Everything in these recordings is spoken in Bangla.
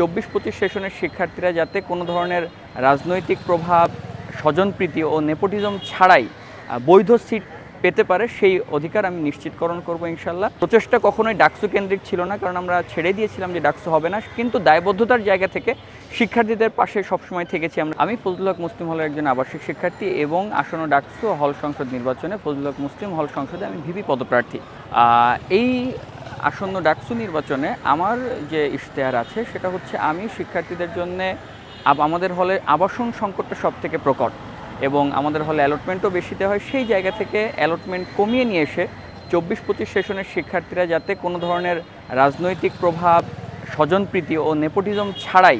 চব্বিশ পঁচিশ সেশনের শিক্ষার্থীরা যাতে কোনো ধরনের রাজনৈতিক প্রভাব, স্বজনপ্রীতি ও নেপোটিজম ছাড়াই বৈধ সিট পেতে পারে, সেই অধিকার আমি নিশ্চিতকরণ করব ইনশাল্লাহ। প্রচেষ্টা কখনোই ডাকসু কেন্দ্রিক ছিল না, কারণ আমরা ছেড়ে দিয়েছিলাম যে ডাকসু হবে না, কিন্তু দায়বদ্ধতার জায়গা থেকে শিক্ষার্থীদের পাশে সবসময় থেকেছি আমরা। আমি ফজলুল হক মুসলিম হলের একজন আবাসিক শিক্ষার্থী এবং আসন্ন ডাকসু হল সংসদ নির্বাচনে ফজলুল হক মুসলিম হল সংসদে আমি ভিপি পদপ্রার্থী। এই আসন্ন ডাকসু নির্বাচনে আমার যে ইশতেহার আছে, সেটা হচ্ছে আমি শিক্ষার্থীদের জন্যে আমাদের হলে আবাসন সংকটটা সব থেকে প্রকট এবং আমাদের হলে অ্যালটমেন্টও বেশি দেওয়া হয়। সেই জায়গা থেকে অ্যালটমেন্ট কমিয়ে নিয়ে এসে চব্বিশ পঁচিশ সেশনের শিক্ষার্থীরা যাতে কোনো ধরনের রাজনৈতিক প্রভাব, স্বজনপ্রীতি ও নেপোটিজম ছাড়াই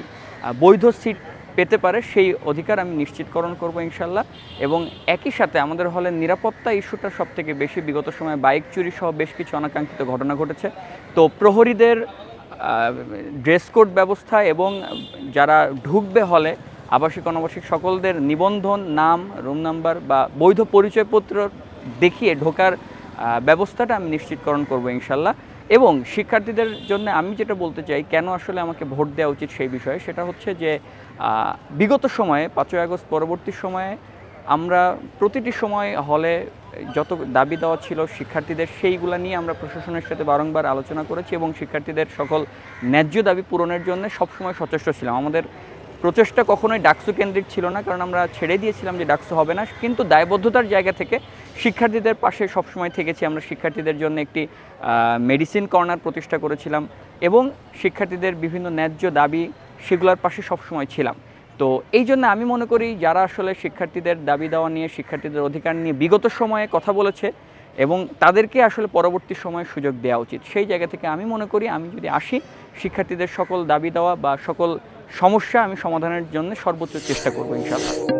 বৈধ সিট পেতে পারে, সেই অধিকার আমি নিশ্চিতকরণ করব ইনশাল্লাহ। এবং একই সাথে আমাদের হলের নিরাপত্তা ইস্যুটা সব থেকে বেশি বিগত সময়ে বাইক চুরি সহ বেশ কিছু অনাকাঙ্ক্ষিত ঘটনা ঘটেছে। তো প্রহরীদের ড্রেস কোড ব্যবস্থা এবং যারা ঢুকবে হলে আবাসিক অনাবাসিক সকলদের নিবন্ধন, নাম, রুম নাম্বার বা বৈধ পরিচয়পত্র দেখিয়ে ঢোকার ব্যবস্থাটা আমি নিশ্চিতকরণ করব ইনশাল্লাহ। এবং শিক্ষার্থীদের জন্য আমি যেটা বলতে চাই, কেন আসলে আমাকে ভোট দেওয়া উচিত সেই বিষয়ে, সেটা হচ্ছে যে বিগত সময়ে, পাঁচই আগস্ট পরবর্তী সময়ে আমরা প্রতিটি সময় হলে যত দাবি দেওয়া ছিল শিক্ষার্থীদের, সেইগুলো নিয়ে আমরা প্রশাসনের সাথে বারংবার আলোচনা করেছি এবং শিক্ষার্থীদের সকল ন্যায্য দাবি পূরণের জন্য সবসময় সচেষ্ট ছিলাম। আমাদের প্রচেষ্টা কখনোই ডাকসু কেন্দ্রিক ছিল না, কারণ আমরা ছেড়ে দিয়েছিলাম যে ডাকসু হবে না। কিন্তু দায়বদ্ধতার জায়গা থেকে শিক্ষার্থীদের পাশে সবসময় থেকেছি। আমরা শিক্ষার্থীদের জন্য একটি মেডিসিন কর্নার প্রতিষ্ঠা করেছিলাম এবং শিক্ষার্থীদের বিভিন্ন ন্যায্য দাবি সেগুলোর পাশে সবসময় ছিলাম। তো এই জন্য আমি মনে করি যারা আসলে শিক্ষার্থীদের দাবি দেওয়া নিয়ে, শিক্ষার্থীদের অধিকার নিয়ে বিগত সময়ে কথা বলেছে এবং তাদেরকে আসলে পরবর্তী সময়ে সুযোগ দেওয়া উচিত। সেই জায়গা থেকে আমি মনে করি, আমি যদি আসি, শিক্ষার্থীদের সকল দাবি দেওয়া বা সকল সমস্যা আমি সমাধানের জন্য সর্বোচ্চ চেষ্টা করব ইনশাআল্লাহ।